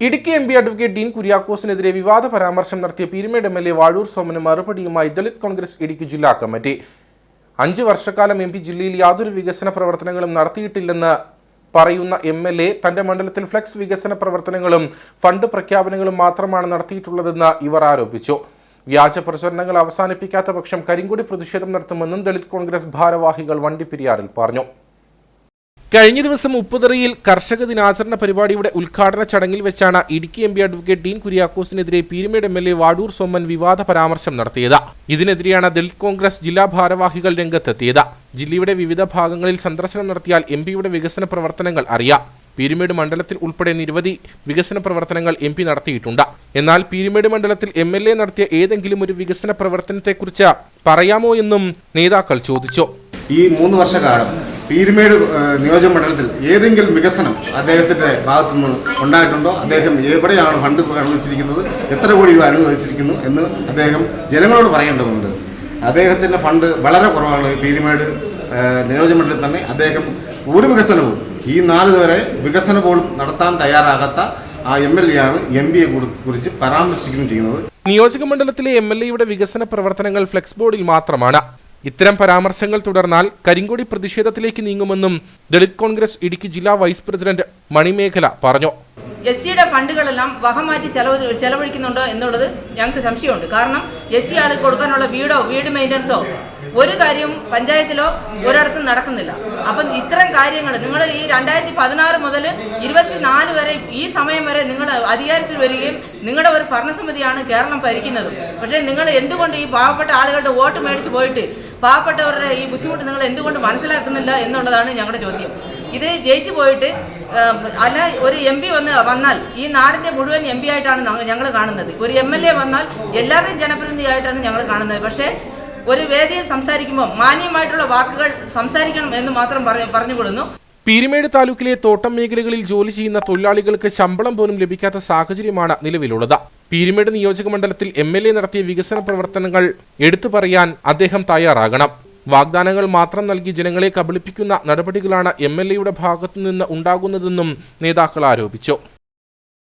Idukki M P advocate Dean കുര്യാക്കോസിനെതിരെ വിവാദ പരാമർശം നടത്തിയ Peerumade M L A Vazhoor സോമന് മറുപടിയുമായി ദളിത് കോൺഗ്രസ് ഇടുക്കി ജില്ലാ കമ്മിറ്റി. അഞ്ച് വർഷക്കാലം എം പി ജില്ലയിൽ യാതൊരു വികസന പ്രവർത്തനങ്ങളും നടത്തിയിട്ടില്ലെന്ന് പറയുന്ന എം എൽ എ തന്റെ മണ്ഡലത്തിൽ ഫ്ലക്സ് വികസന പ്രവർത്തനങ്ങളും ഫണ്ട് പ്രഖ്യാപനങ്ങളും മാത്രമാണ് നടത്തിയിട്ടുള്ളതെന്ന് ഇവർ ആരോപിച്ചു. വ്യാജ പ്രചരണങ്ങൾ അവസാനിപ്പിക്കാത്ത പക്ഷം കരിങ്കൊടി പ്രതിഷേധം നടത്തുമെന്നും ദളിത് കോൺഗ്രസ് ഭാരവാഹികൾ വണ്ടിപ്പെരിയാറിൽ പറഞ്ഞു. കഴിഞ്ഞ ദിവസം ഉപ്പുതറയിൽ കർഷക ദിനാചരണ പരിപാടിയുടെ ഉദ്ഘാടന ചടങ്ങിൽ വെച്ചാണ് Idukki M P advocate Dean കുര്യാക്കോസിനെതിരെ Peerumade M L A Vazhoor Soman വിവാദ പരാമർശം നടത്തിയത്. ഇതിനെതിരെയാണ് ദളിത് കോൺഗ്രസ് ജില്ലാ ഭാരവാഹികൾ രംഗത്തെത്തിയത്. ജില്ലയുടെ വിവിധ ഭാഗങ്ങളിൽ സന്ദർശനം നടത്തിയാൽ എം പിയുടെ വികസന പ്രവർത്തനങ്ങൾ അറിയാം. പീരുമേട് മണ്ഡലത്തിൽ ഉൾപ്പെടെ നിരവധി വികസന പ്രവർത്തനങ്ങൾ എം പി നടത്തിയിട്ടുണ്ട്. എന്നാൽ പീരുമേട് മണ്ഡലത്തിൽ എം എൽ എ നടത്തിയ ഏതെങ്കിലും ഒരു വികസന പ്രവർത്തനത്തെക്കുറിച്ച് പറയാമോ എന്നും നേതാക്കൾ ചോദിച്ചു. ഈ മൂന്ന് വർഷക്കാലം പീരുമേട് നിയോജക മണ്ഡലത്തിൽ ഏതെങ്കിലും വികസനം അദ്ദേഹത്തിന്റെ ഭാഗത്തു നിന്ന് ഉണ്ടായിട്ടുണ്ടോ? അദ്ദേഹം എവിടെയാണ് ഫണ്ട് അനുവദിച്ചിരിക്കുന്നത് എത്ര കോടി രൂപ അനുവദിച്ചിരിക്കുന്നു എന്ന് അദ്ദേഹം ജനങ്ങളോട് പറയേണ്ടതുണ്ട്. അദ്ദേഹത്തിന്റെ ഫണ്ട് വളരെ കുറവാണ് പീരുമേട് നിയോജക മണ്ഡലത്തിൽ തന്നെ. അദ്ദേഹം ഒരു വികസനവും ഈ നാല് വരെ വികസന പോലും നടത്താൻ തയ്യാറാകാത്ത ആ എം എൽ എ ആണ് എം പിയെ കുറിച്ച് പരാമർശിക്കുകയും ചെയ്യുന്നത്. നിയോജക മണ്ഡലത്തിലെ എം എൽ എയുടെ വികസന പ്രവർത്തനങ്ങൾ ഫ്ലെക്സ് ബോർഡിൽ മാത്രമാണ്. ഇത്തരം പരാമർശങ്ങൾ തുടർന്നാൽ കരിങ്കൊടി പ്രതിഷേധത്തിലേക്ക് നീങ്ങുമെന്നും ദളിത് കോൺഗ്രസ് ഇടുക്കി ജില്ലാ വൈസ് പ്രസിഡന്റ് മണിമേഖല പറഞ്ഞു എസ് സിയുടെ ഫണ്ടുകളെല്ലാം വകമാറ്റി ചെലവ് ചെലവഴിക്കുന്നുണ്ടോ എന്നുള്ളത് ഞങ്ങൾക്ക് സംശയമുണ്ട്. കാരണം എസ് സി ആൾക്ക് കൊടുക്കാനുള്ള വീടോ വീട് മെയിന്റനൻസോ ഒരു കാര്യവും പഞ്ചായത്തിലോ ഒരിടത്തും നടക്കുന്നില്ല. അപ്പം ഇത്തരം കാര്യങ്ങൾ നിങ്ങൾ ഈ രണ്ടായിരത്തി പതിനാറ് മുതൽ ഇരുപത്തിനാല് വരെ ഈ സമയം വരെ നിങ്ങൾ അധികാരത്തിൽ വരികയും നിങ്ങളുടെ ഒരു ഭരണസമിതിയാണ് കേരളം ഭരിക്കുന്നത്. പക്ഷേ നിങ്ങൾ എന്തുകൊണ്ട് ഈ പാവപ്പെട്ട ആളുകളുടെ വോട്ട് മേടിച്ച് പോയിട്ട് പാവപ്പെട്ടവരുടെ ഈ ബുദ്ധിമുട്ട് നിങ്ങൾ എന്തുകൊണ്ട് മനസ്സിലാക്കുന്നില്ല എന്നുള്ളതാണ് ഞങ്ങളുടെ ചോദ്യം. ഇത് ജയിച്ചു പോയിട്ട് അല്ല ഒരു എം പി വന്ന് വന്നാൽ ഈ നാടിന്റെ മുഴുവൻ എം പി ആയിട്ടാണ് ഞങ്ങൾ കാണുന്നത്. ഒരു എം എൽ എ വന്നാൽ എല്ലാവരുടെയും ജനപ്രതിനിധിയായിട്ടാണ് ഞങ്ങൾ കാണുന്നത്. പക്ഷേ ഒരു വേദിയിൽ സംസാരിക്കുമ്പോൾ മാന്യമായിട്ടുള്ള വാക്കുകൾ സംസാരിക്കണം എന്ന് മാത്രം പറഞ്ഞു പറഞ്ഞുകൊള്ളുന്നു. പീരുമേട് താലൂക്കിലെ തോട്ടം മേഖലകളിൽ ജോലി ചെയ്യുന്ന തൊഴിലാളികൾക്ക് ശമ്പളം പോലും ലഭിക്കാത്ത സാഹചര്യമാണ് നിലവിലുള്ളത്. പീരുമേട് നിയോജക മണ്ഡലത്തിൽ എം നടത്തിയ വികസന പ്രവർത്തനങ്ങൾ എടുത്തു പറയാൻ അദ്ദേഹം തയ്യാറാകണം. വാഗ്ദാനങ്ങൾ മാത്രം നൽകി ജനങ്ങളെ കബളിപ്പിക്കുന്ന നടപടികളാണ് എം എൽ എയുടെ ഭാഗത്തുനിന്ന് ഉണ്ടാകുന്നതെന്നും നേതാക്കൾ ആരോപിച്ചു.